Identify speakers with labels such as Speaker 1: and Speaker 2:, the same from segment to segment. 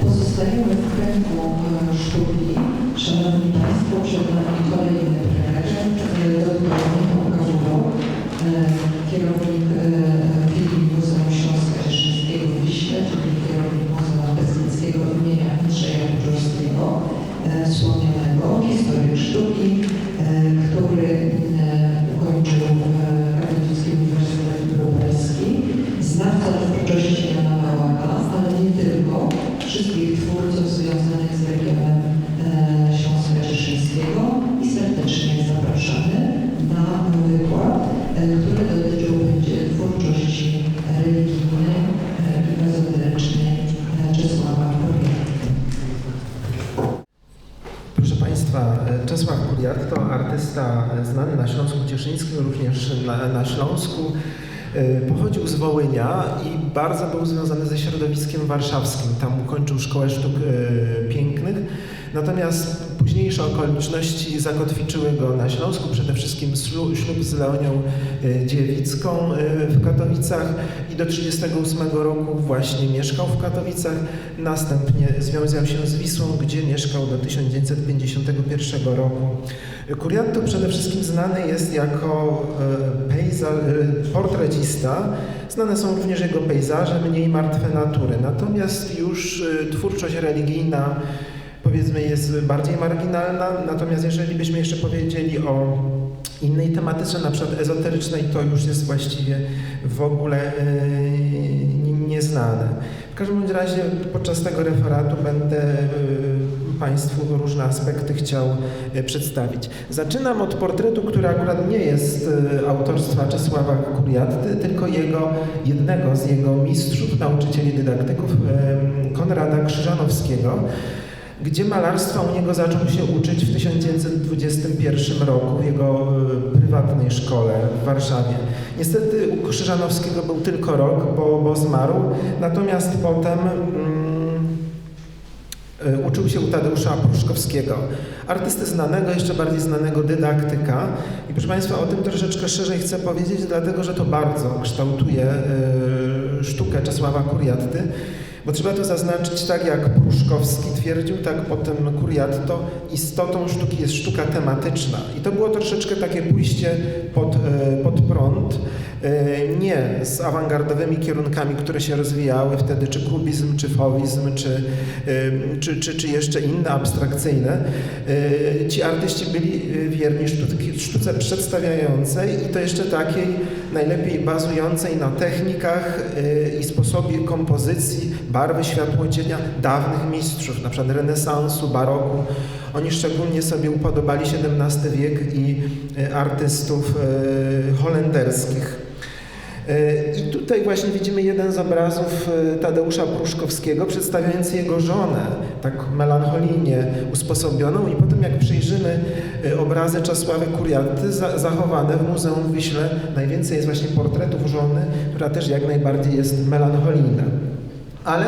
Speaker 1: Pozostajemy w kręgu e, sztuki. Szanowni Państwo, przed nami kolejny prelegent, dr Michał Kawuro, e, kierownik E,
Speaker 2: Pochodził z Wołynia i bardzo był związany ze środowiskiem warszawskim. Tam ukończył Szkołę Sztuk e, Pięknych. Natomiast późniejsze okoliczności zakotwiczyły go na Śląsku, przede wszystkim ślu- ślub z Leonią e, Dziewicką e, w Katowicach i do 1938 roku właśnie mieszkał w Katowicach. Następnie związał się z Wisłą, gdzie mieszkał do 1951 roku. Kuriatto przede wszystkim znany jest jako e, pejza, e, portrecista. Znane są również jego pejzaże, mniej martwe natury. Natomiast już twórczość religijna powiedzmy jest bardziej marginalna. Natomiast jeżeli byśmy jeszcze powiedzieli o innej tematyce, na przykład ezoterycznej, to już jest właściwie w ogóle nie- nieznane. W każdym bądź razie podczas tego referatu będę e, Państwu różne aspekty chciał e, przedstawić. Zaczynam od portretu, który akurat nie jest e, autorstwa Czesława Kuriatty, tylko jego, jednego z jego mistrzów, nauczycieli dydaktyków, e, Konrada Krzyżanowskiego, gdzie malarstwa u niego zaczął się uczyć w 1921 roku w jego e, prywatnej szkole w Warszawie. Niestety u Krzyżanowskiego był tylko rok, bo, bo zmarł, natomiast potem mm, e, uczył się u Tadeusza Pruszkowskiego, artysty znanego, jeszcze bardziej znanego dydaktyka. I proszę Państwa, o tym troszeczkę szerzej chcę powiedzieć, dlatego że to bardzo kształtuje e, sztukę Czesława Kuriatty. Bo trzeba to zaznaczyć, tak jak Pruszkowski twierdził, tak potem Kuriatto, istotą sztuki jest sztuka tematyczna. I to było troszeczkę takie pójście pod, e, pod prąd, nie z awangardowymi kierunkami, które się rozwijały wtedy, czy kubizm, czy fowizm, czy, e, czy, czy, czy jeszcze inne abstrakcyjne. E, Ci artyści byli e, wierni sztuki, sztuce przedstawiającej i to jeszcze takiej najlepiej bazującej na technikach e, i sposobie kompozycji, barwy światłocienia dawnych mistrzów, na przykład renesansu, baroku. Oni szczególnie sobie upodobali XVII wiek i e, artystów e, holenderskich. E, I tutaj właśnie widzimy jeden z obrazów e, Tadeusza Pruszkowskiego przedstawiający jego żonę, tak melancholijnie usposobioną i potem jak przyjrzymy e, obrazy Czesławy Kuriaty za, zachowane w Muzeum w Wiśle, najwięcej jest właśnie portretów żony, która też jak najbardziej jest melancholijna. Ale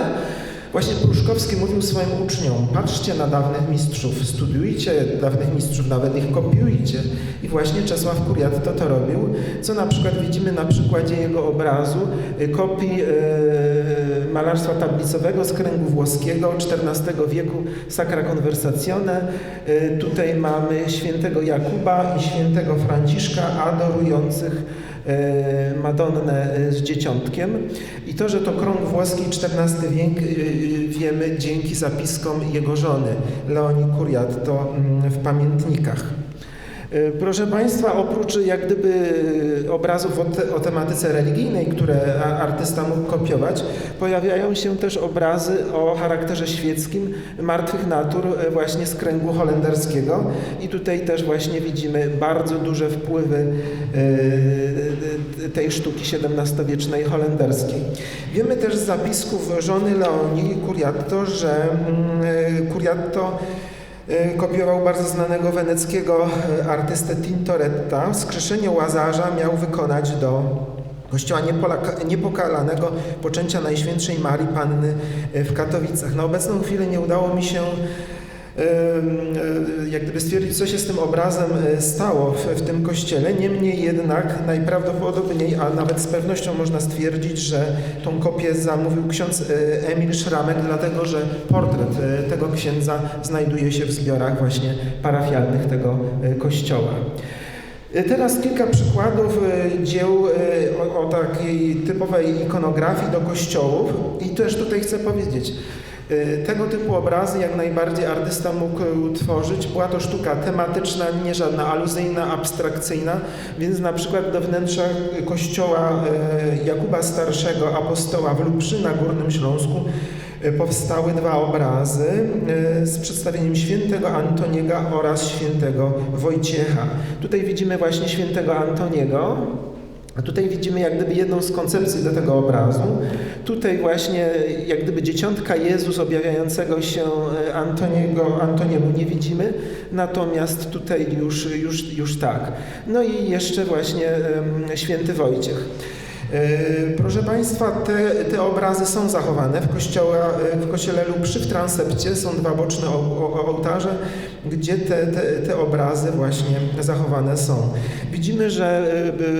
Speaker 2: właśnie Pruszkowski mówił swoim uczniom, patrzcie na dawnych mistrzów, studiujcie dawnych mistrzów, nawet ich kopiujcie. I właśnie Czesław Kuriatto to robił, co na przykład widzimy na przykładzie jego obrazu, y, kopii y, malarstwa tablicowego z kręgu włoskiego XIV wieku Sacra Conversazione. Y, tutaj mamy świętego Jakuba i świętego Franciszka adorujących Madonnę e, z dzieciątkiem. I to, że to krąg włoski XIV e, wiemy dzięki zapiskom jego żony, Leonii Kuriatto mm, w pamiętnikach. E, Proszę Państwa, oprócz jak gdyby obrazów o, te, o tematyce religijnej, które artysta mógł kopiować, pojawiają się też obrazy o charakterze świeckim martwych natur e, właśnie z kręgu holenderskiego i tutaj też właśnie widzimy bardzo duże wpływy e, tej sztuki XVII-wiecznej holenderskiej. Wiemy też z zapisków żony Leonii Kuriatto, że mm, Kuriatto E, kopiował bardzo znanego weneckiego e, artystę Tintoretta. Wskrzeszenie Łazarza miał wykonać do kościoła niepokalanego poczęcia Najświętszej Marii Panny e, w Katowicach. Na obecną chwilę nie udało mi się e, jak gdyby stwierdzić, co się z tym obrazem e, stało w, w tym kościele. Niemniej jednak najprawdopodobniej, a nawet z pewnością można stwierdzić, że tą kopię zamówił ksiądz e, Emil Szramek, dlatego że portret e, tego księdza znajduje się w zbiorach właśnie parafialnych tego e, kościoła. E, Teraz kilka przykładów e, dzieł e, o, o takiej typowej ikonografii do kościołów i też tutaj chcę powiedzieć, e, tego typu obrazy jak najbardziej artysta mógł utworzyć. Była to sztuka tematyczna, nie żadna aluzyjna, abstrakcyjna, więc na przykład do wnętrza kościoła e, Jakuba Starszego, apostoła w Lubrzy na Górnym Śląsku e, powstały dwa obrazy z przedstawieniem świętego Antoniego oraz świętego Wojciecha. Tutaj widzimy właśnie świętego Antoniego, a tutaj widzimy jak gdyby jedną z koncepcji do tego obrazu. Tutaj właśnie jak gdyby dzieciątka Jezus objawiającego się e, Antoniego, Antoniemu nie widzimy, natomiast tutaj już, już, już tak. No i jeszcze właśnie em, święty Wojciech. E, Proszę Państwa, te, te obrazy są zachowane w, kościoła, e, w kościele Lubrzy, w transepcie są dwa boczne ołtarze, gdzie te, te, te obrazy właśnie zachowane są. Widzimy, że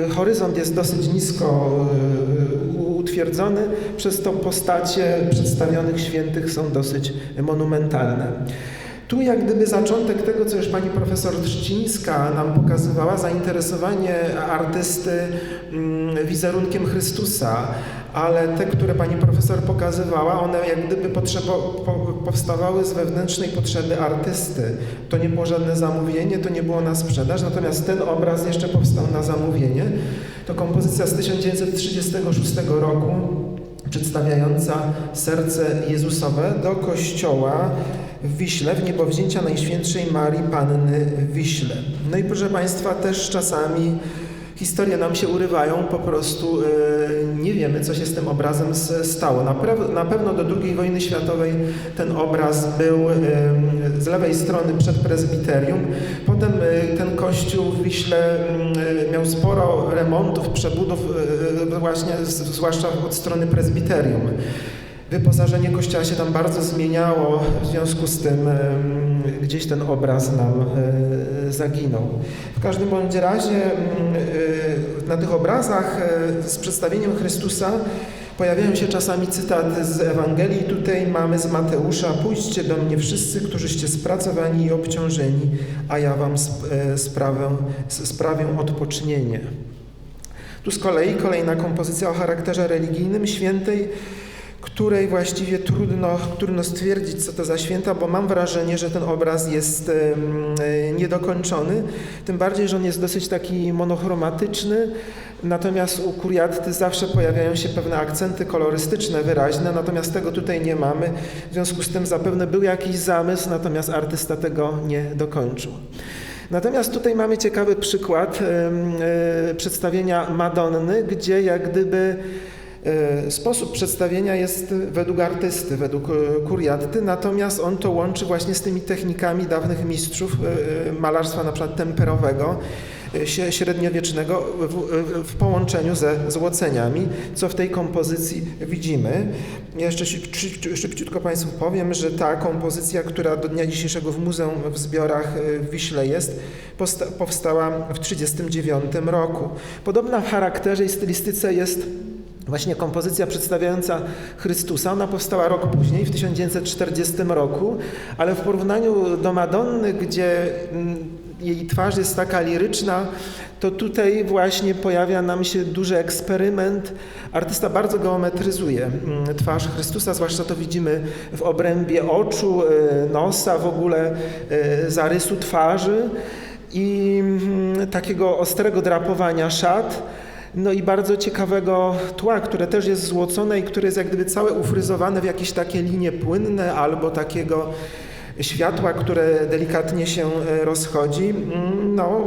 Speaker 2: e, horyzont jest dosyć nisko utwierdzony, przez to postacie przedstawionych świętych są dosyć monumentalne. Tu jak gdyby zaczątek tego, co już pani profesor Trzcińska nam pokazywała, zainteresowanie artysty mm, wizerunkiem Chrystusa, ale te, które pani profesor pokazywała, one jak gdyby powstawały z wewnętrznej potrzeby artysty. To nie było żadne zamówienie, to nie było na sprzedaż, natomiast ten obraz jeszcze powstał na zamówienie. To kompozycja z 1936 roku przedstawiająca serce Jezusowe do kościoła w Wiśle, w niebowzięcia Najświętszej Marii Panny w Wiśle. No i proszę Państwa, też czasami historie nam się urywają, po prostu e, nie wiemy, co się z tym obrazem stało. Na, na pewno do II wojny światowej ten obraz był e, z lewej strony przed prezbiterium. Potem e, ten kościół w Wiśle e, miał sporo remontów, przebudów, e, właśnie zwłaszcza od strony prezbiterium. Wyposażenie kościoła się tam bardzo zmieniało, w związku z tym gdzieś ten obraz nam e, zaginął. W każdym bądź razie e, na tych obrazach e, z przedstawieniem Chrystusa pojawiają się czasami cytaty z Ewangelii. Tutaj mamy z Mateusza: Pójdźcie do mnie wszyscy, którzyście spracowani i obciążeni, a ja wam sp- sprawę, sprawię odpocznienie. Tu z kolei kolejna kompozycja o charakterze religijnym świętej, której właściwie trudno, trudno stwierdzić, co to za święta, bo mam wrażenie, że ten obraz jest e, niedokończony. Tym bardziej, że on jest dosyć taki monochromatyczny, natomiast u kuriatty zawsze pojawiają się pewne akcenty kolorystyczne wyraźne, natomiast tego tutaj nie mamy. W związku z tym zapewne był jakiś zamysł, natomiast artysta tego nie dokończył. Natomiast tutaj mamy ciekawy przykład e, przedstawienia Madonny, gdzie jak gdyby sposób przedstawienia jest według artysty, według e, kuriatty, natomiast on to łączy właśnie z tymi technikami dawnych mistrzów e, e, malarstwa na przykład temperowego, e, średniowiecznego w, połączeniu ze złoceniami, co w tej kompozycji widzimy. Jeszcze szybciutko Państwu powiem, że ta kompozycja, która do dnia dzisiejszego w muzeum w zbiorach e, w Wiśle jest, powstała w 1939 roku. Podobna w charakterze i stylistyce jest Właśnie kompozycja przedstawiająca Chrystusa, ona powstała rok później, w 1940 roku, ale w porównaniu do Madonny, gdzie mm, jej twarz jest taka liryczna, to tutaj właśnie pojawia nam się duży eksperyment. Artysta bardzo geometryzuje mm, twarz Chrystusa, zwłaszcza to widzimy w obrębie oczu, e, nosa, w ogóle e, zarysu twarzy i mm, takiego ostrego drapowania szat. No i bardzo ciekawego tła, które też jest złocone i które jest jak gdyby całe ufryzowane w jakieś takie linie płynne albo takiego światła, które delikatnie się e, rozchodzi. Mm, No,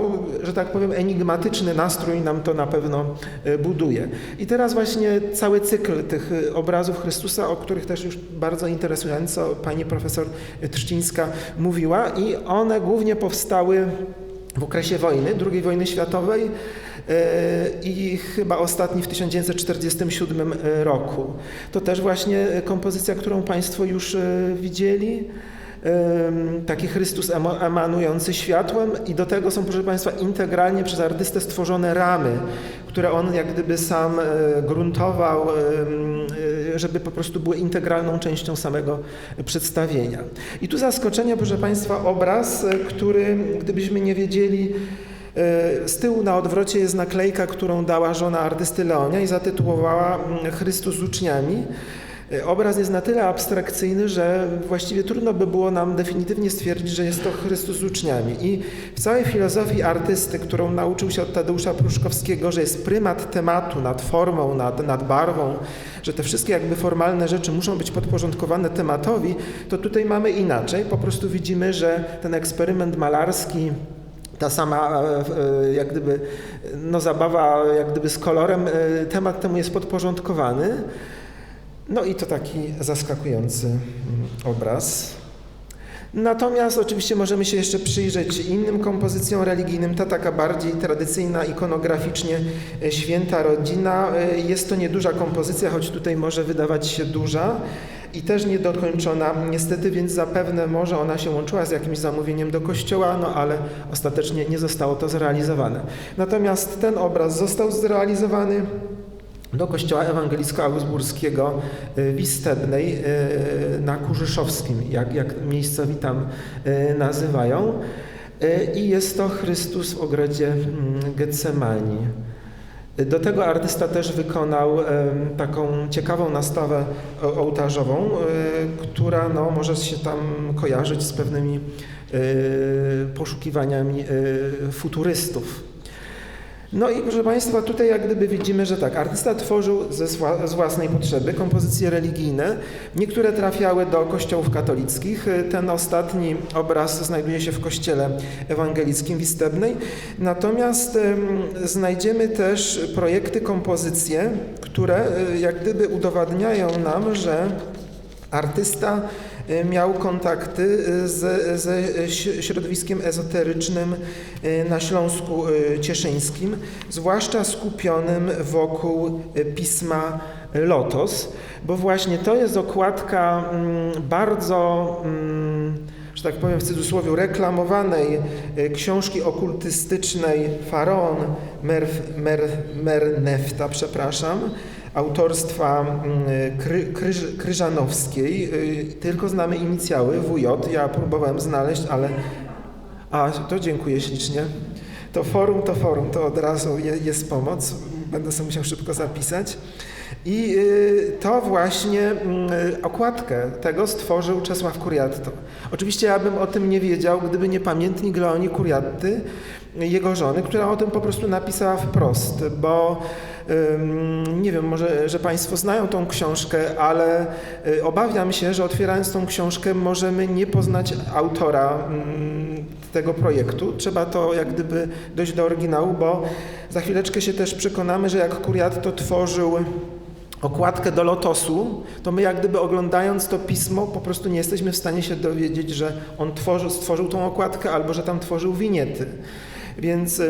Speaker 2: że tak powiem, enigmatyczny nastrój nam to na pewno e, buduje. I teraz właśnie cały cykl tych e, obrazów Chrystusa, o których też już bardzo interesująco pani profesor Trzcińska mówiła i one głównie powstały w okresie wojny, II wojny światowej i chyba ostatni w 1947 roku. To też właśnie kompozycja, którą Państwo już e, widzieli. taki Chrystus emanujący światłem i do tego są, proszę Państwa, integralnie przez artystę stworzone ramy, które on jak gdyby sam e, gruntował, e, żeby po prostu były integralną częścią samego przedstawienia. I tu zaskoczenie, proszę Państwa, obraz, e, który gdybyśmy nie wiedzieli, e, z tyłu na odwrocie jest naklejka, którą dała żona artysty Leonia i zatytułowała mm, Chrystus z uczniami. E, Obraz jest na tyle abstrakcyjny, że właściwie trudno by było nam definitywnie stwierdzić, że jest to Chrystus z uczniami. I w całej filozofii artysty, którą nauczył się od Tadeusza Pruszkowskiego, że jest prymat tematu nad formą, nad, nad barwą, że te wszystkie jakby formalne rzeczy muszą być podporządkowane tematowi, to tutaj mamy inaczej. Po prostu widzimy, że ten eksperyment malarski, ta sama e, e, jak gdyby no, zabawa jak gdyby z kolorem, e, temat temu jest podporządkowany. No i to taki zaskakujący mm, obraz. Natomiast oczywiście możemy się jeszcze przyjrzeć innym kompozycjom religijnym. Ta taka bardziej tradycyjna, ikonograficznie święta rodzina. Jest to nieduża kompozycja, choć tutaj może wydawać się duża i też niedokończona niestety, więc zapewne może ona się łączyła z jakimś zamówieniem do kościoła, no ale ostatecznie nie zostało to zrealizowane. Natomiast ten obraz został zrealizowany do kościoła ewangelicko-augsburskiego y, w Istebnej y, na Kurzyszowskim, jak, jak miejscowi tam y, nazywają. I jest to Chrystus w ogrodzie mm, Getsemani. Do tego artysta też wykonał taką ciekawą nastawę o- ołtarzową, y, która no, może się tam kojarzyć z pewnymi y, poszukiwaniami futurystów. No i proszę Państwa, tutaj jak gdyby widzimy, że tak, artysta tworzył ze z własnej potrzeby kompozycje religijne. Niektóre trafiały do kościołów katolickich. Ten ostatni obraz znajduje się w kościele ewangelickim w Istebnej. Natomiast em, znajdziemy też projekty, kompozycje, które e, jak gdyby udowadniają nam, że artysta miał kontakty z, ze środowiskiem ezoterycznym e, na Śląsku Cieszyńskim, zwłaszcza skupionym wokół pisma Lotos, bo właśnie to jest okładka mm, bardzo, mm, że tak powiem w cudzysłowie, reklamowanej książki okultystycznej Faraon Merf, Mer, Mernefta, przepraszam, autorstwa mm, Kry, Kryż, Kryżanowskiej, y, tylko znamy inicjały WJ. Ja próbowałem znaleźć, ale. A, to dziękuję ślicznie. To forum, to forum, to od razu je, jest pomoc. Będę sobie musiał szybko zapisać. I y, to właśnie mm, okładkę tego stworzył Czesław Kuriatto. Oczywiście ja bym o tym nie wiedział, gdyby nie pamiętnik Leonii Kuriatty, jego żony, która o tym po prostu napisała wprost, bo nie wiem, może, że Państwo znają tą książkę, ale y, obawiam się, że otwierając tą książkę możemy nie poznać autora mm, tego projektu. Trzeba to jak gdyby dojść do oryginału, bo za chwileczkę się też przekonamy, że jak Kuriatto tworzył okładkę do lotosu, to my jak gdyby oglądając to pismo po prostu nie jesteśmy w stanie się dowiedzieć, że on tworzył, stworzył tą okładkę albo że tam tworzył winiety. Więc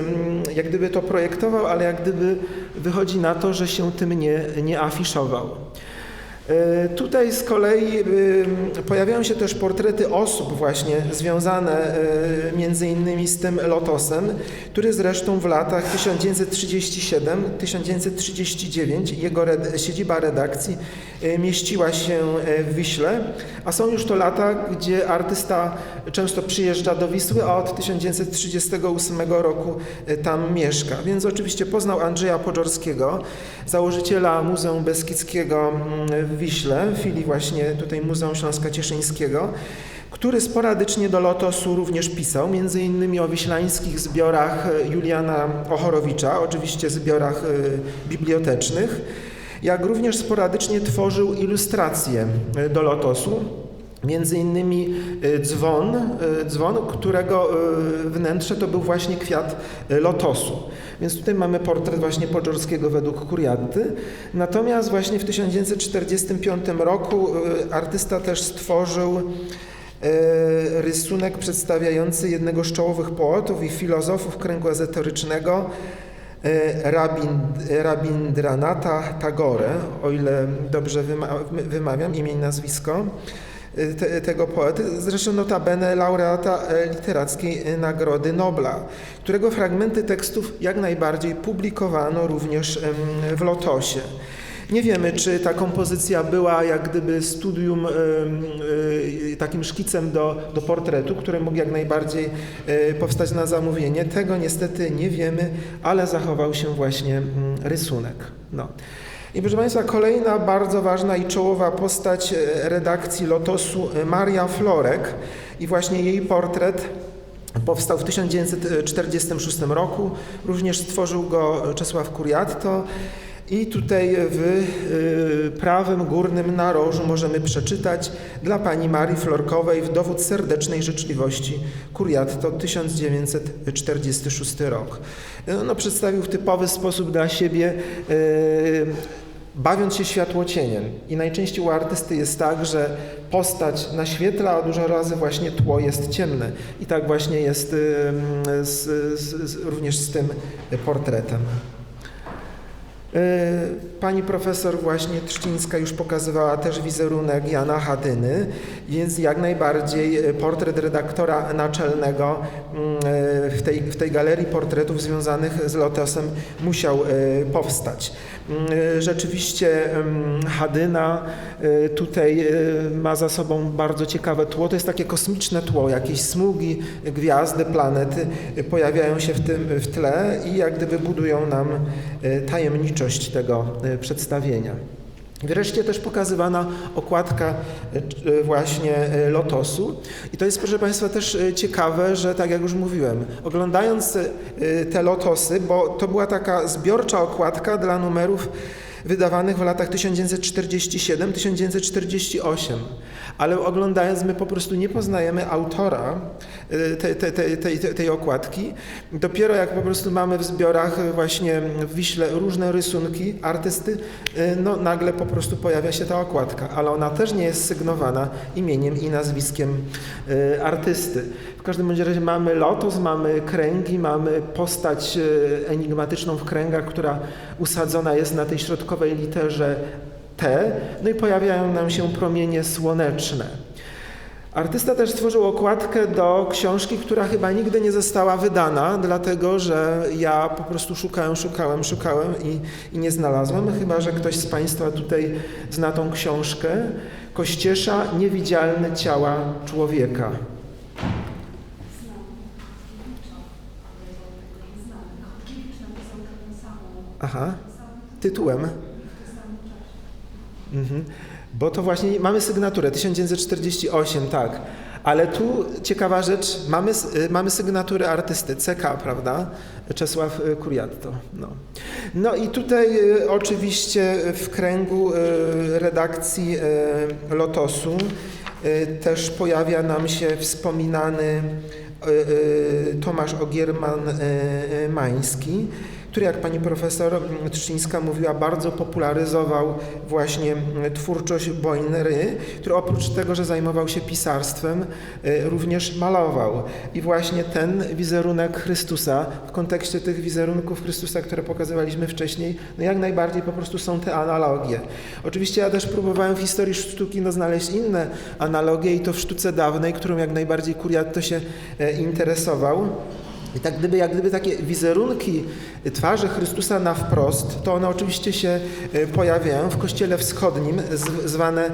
Speaker 2: jak gdyby to projektował, ale jak gdyby wychodzi na to, że się tym nie, nie afiszował. E, Tutaj z kolei ym, pojawiają się też portrety osób właśnie związane e, między innymi z tym lotosem, który zresztą w latach 1937-1939 jego siedziba redakcji e, mieściła się e, w Wiśle, a są już to lata, gdzie artysta często przyjeżdża do Wisły, a od 1938 roku e, tam mieszka. Więc oczywiście poznał Andrzeja Podżorskiego, założyciela Muzeum Beskidzkiego mm, Wiśle, w filii właśnie tutaj Muzeum Śląska Cieszyńskiego, który sporadycznie do Lotosu również pisał, między innymi o wiślańskich zbiorach e, Juliana Ochorowicza, oczywiście zbiorach e, bibliotecznych, jak również sporadycznie tworzył ilustracje e, do Lotosu. Między innymi e, dzwon, e, dzwon, którego e, wnętrze to był właśnie kwiat lotosu. Więc tutaj mamy portret właśnie Podżorskiego według Kuriatty. Natomiast właśnie w 1945 roku artysta też stworzył rysunek przedstawiający jednego z czołowych poetów i filozofów kręgu ezoterycznego, Rabin, Rabindranata Tagore, o ile dobrze wyma- wymawiam imię i nazwisko. Y, te, tego poety, zresztą notabene laureata e, literackiej e, Nagrody Nobla, którego fragmenty tekstów jak najbardziej publikowano również w Lotosie. Nie wiemy, czy ta kompozycja była jak gdyby studium, y, takim szkicem do, do portretu, który mógł jak najbardziej powstać na zamówienie. Tego niestety nie wiemy, ale zachował się właśnie mm, rysunek. No. I proszę Państwa, kolejna bardzo ważna i czołowa postać e, redakcji Lotosu, e, Maria Florek i właśnie jej portret powstał w 1946 roku. Również stworzył go Czesław Kuriatto. I tutaj w y, prawym górnym narożu możemy przeczytać dla pani Marii Florkowej w dowód serdecznej życzliwości Kuriatto 1946 rok. No, przedstawił w typowy sposób dla siebie bawiąc się światłocieniem. I najczęściej u artysty jest tak, że postać naświetla, a dużo razy właśnie tło jest ciemne. I tak właśnie jest z, z, z, również z tym portretem. Y, Pani profesor właśnie Trzcińska już pokazywała też wizerunek Jana Hadyny, więc jak najbardziej y, portret redaktora naczelnego y, w tej, w tej galerii portretów związanych z Lotosem musiał powstać. Rzeczywiście Hadyna tutaj ma za sobą bardzo ciekawe tło. To jest takie kosmiczne tło, jakieś smugi, gwiazdy, planety pojawiają się w tym w tle i jak gdyby budują nam tajemniczość tego przedstawienia. Wreszcie też pokazywana okładka właśnie lotosu. I to jest, proszę Państwa, też ciekawe, że tak jak już mówiłem, oglądając te lotosy, bo to była taka zbiorcza okładka dla numerów wydawanych w latach 1947-1948. Ale oglądając, my po prostu nie poznajemy autora tej, tej, tej, tej, tej okładki. Dopiero jak po prostu mamy w zbiorach właśnie w Wiśle różne rysunki artysty, no nagle po prostu pojawia się ta okładka, ale ona też nie jest sygnowana imieniem i nazwiskiem artysty. W każdym bądź razie mamy lotos, mamy kręgi, mamy postać enigmatyczną w kręgach, która usadzona jest na tej środkowej literze T, no i pojawiają nam się promienie słoneczne. Artysta też stworzył okładkę do książki, która chyba nigdy nie została wydana, dlatego że ja po prostu szukałem, szukałem, szukałem i, i nie znalazłem, chyba że ktoś z Państwa tutaj zna tą książkę. Kościesza Niewidzialne ciała człowieka. Aha, tytułem. Mhm. Bo to właśnie mamy sygnaturę 1948, tak. Ale tu ciekawa rzecz, mamy, mamy sygnaturę artysty CK, prawda? Czesław Kuriatto. No. no i tutaj oczywiście w kręgu redakcji Lotosu też pojawia nam się wspominany Tomasz Ogierman-Mański, który, jak pani profesor Trzcińska mówiła, bardzo popularyzował właśnie twórczość Boinery, który oprócz tego, że zajmował się pisarstwem, również malował. I właśnie ten wizerunek Chrystusa, w kontekście tych wizerunków Chrystusa, które pokazywaliśmy wcześniej, no jak najbardziej po prostu są te analogie. Oczywiście ja też próbowałem w historii sztuki no, znaleźć inne analogie i to w sztuce dawnej, którą jak najbardziej Kuriatto się interesował. I tak gdyby, jak gdyby takie wizerunki twarzy Chrystusa na wprost, to one oczywiście się pojawiają w kościele wschodnim, zwane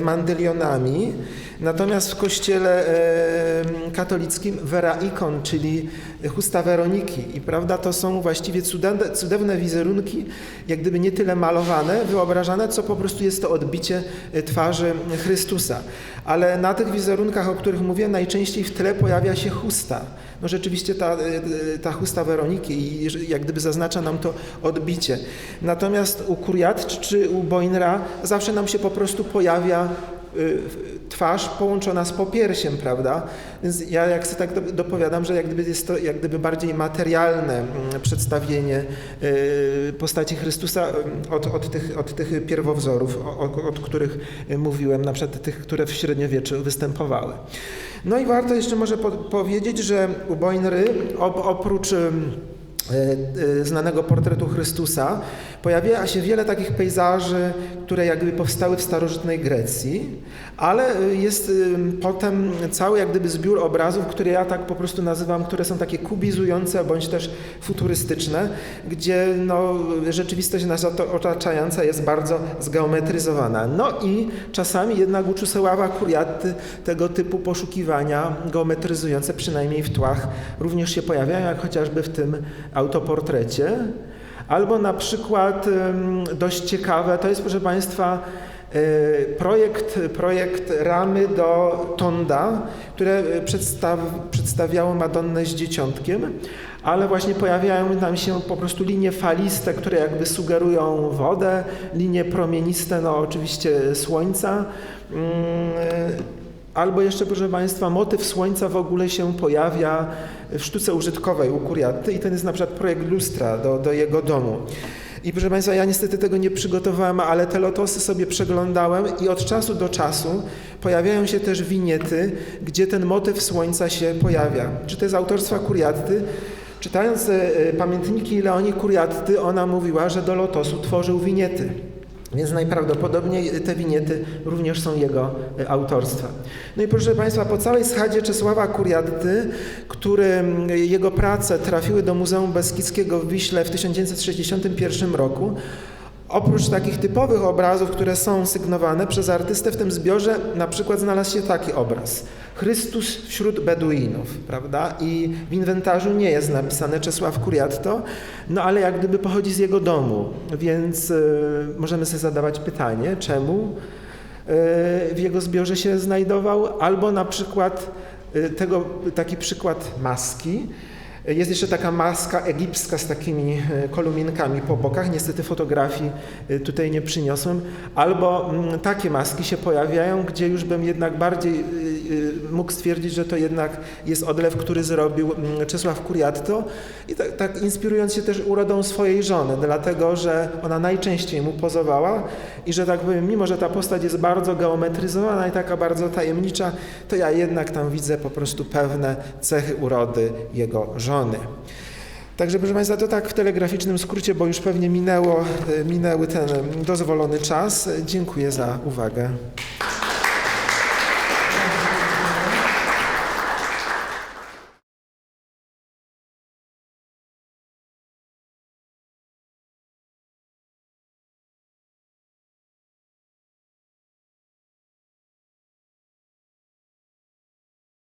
Speaker 2: mandylionami. Natomiast w kościele katolickim Vera Ikon, czyli chusta Weroniki. I prawda, to są właściwie cudowne, cudowne wizerunki, jak gdyby nie tyle malowane, wyobrażane, co po prostu jest to odbicie twarzy Chrystusa. Ale na tych wizerunkach, o których mówię, najczęściej w tle pojawia się chusta. No rzeczywiście ta, ta chusta Weroniki i jak gdyby zaznacza nam to odbicie. Natomiast u Kuriat czy u Boinra zawsze nam się po prostu pojawia twarz połączona z popiersiem, prawda? Więc ja jak sobie tak dopowiadam, że jak gdyby jest to jak gdyby bardziej materialne przedstawienie postaci Chrystusa od, od, tych, od tych pierwowzorów, od, od których mówiłem, na przykład tych, które w średniowieczu występowały. No i warto jeszcze może po powiedzieć, że u Boinry oprócz znanego portretu Chrystusa pojawia się wiele takich pejzaży, które jakby powstały w starożytnej Grecji, ale y, jest potem cały jak gdyby zbiór obrazów, które ja tak po prostu nazywam, które są takie kubizujące bądź też futurystyczne, gdzie no, rzeczywistość nas otaczająca jest bardzo zgeometryzowana. No i czasami jednak u Czusława Kuriaty tego typu poszukiwania geometryzujące, przynajmniej w tłach, również się pojawiają, jak chociażby w tym autoportrecie. Albo na przykład dość ciekawe, to jest proszę Państwa e, projekt, projekt ramy do Tonda, które e, przedstaw, przedstawiało Madonnę z dzieciątkiem, ale właśnie pojawiają nam się po prostu linie faliste, które jakby sugerują wodę, linie promieniste, no oczywiście słońca. Albo jeszcze, proszę Państwa, motyw słońca w ogóle się pojawia w sztuce użytkowej u Kuriaty i ten jest na przykład projekt lustra do, do jego domu. I proszę Państwa, ja niestety tego nie przygotowałem, ale te lotosy sobie przeglądałem i od czasu do czasu pojawiają się też winiety, gdzie ten motyw słońca się pojawia. Czy to jest autorstwa Kuriaty? Czytając e, pamiętniki Leonii Kuriatty, ona mówiła, że do lotosu tworzył winiety. Więc najprawdopodobniej te winiety również są jego e, autorstwa. No i proszę Państwa, po całej schadzie Czesława Kuriatty, który jego prace trafiły do Muzeum Beskidzkiego w Wiśle w 1961 roku, Oprócz takich typowych obrazów, które są sygnowane przez artystę w tym zbiorze, na przykład znalazł się taki obraz. Chrystus wśród Beduinów, prawda? I w inwentarzu nie jest napisane Czesław Kuriatto, no ale jak gdyby pochodzi z jego domu, więc y, możemy sobie zadawać pytanie, czemu y, w jego zbiorze się znajdował, albo na przykład y, tego, taki przykład maski, jest jeszcze taka maska egipska z takimi e, koluminkami po bokach. Niestety fotografii e, tutaj nie przyniosłem. Albo mm, takie maski się pojawiają, gdzie już bym jednak bardziej e, e, mógł stwierdzić, że to jednak jest odlew, który zrobił mm, Czesław Kuriatto. I tak, tak inspirując się też urodą swojej żony, dlatego że ona najczęściej mu pozowała i że tak powiem, mimo że ta postać jest bardzo geometryzowana i taka bardzo tajemnicza, to ja jednak tam widzę po prostu pewne cechy urody jego żony. Także proszę Państwa, to tak w telegraficznym skrócie, bo już pewnie minęło, minęły ten dozwolony czas. Dziękuję za uwagę.